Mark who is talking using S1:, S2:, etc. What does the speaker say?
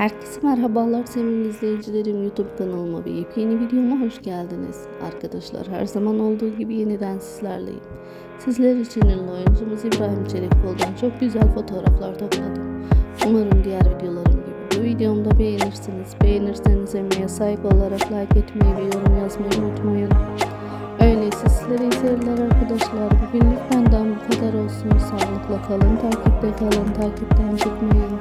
S1: Herkese merhabalar sevgili izleyicilerim YouTube kanalıma ve yepyeni videoma hoş geldiniz. Arkadaşlar her zaman olduğu gibi yeniden sizlerleyim. Sizler için ünlü oyuncumuz İbrahim Çelikkol'dan çok güzel fotoğraflar topladım. Umarım diğer videolarım gibi bu videomda beğenirsiniz. Beğenirseniz emeğe saygı olarak like etmeyi ve yorum yazmayı unutmayın. Öyleyse sizlere iyi seyirler arkadaşlar. Bugünlük benden bu kadar olsun. Sağlıkla kalın, takipte kalın, takipten çıkmayın.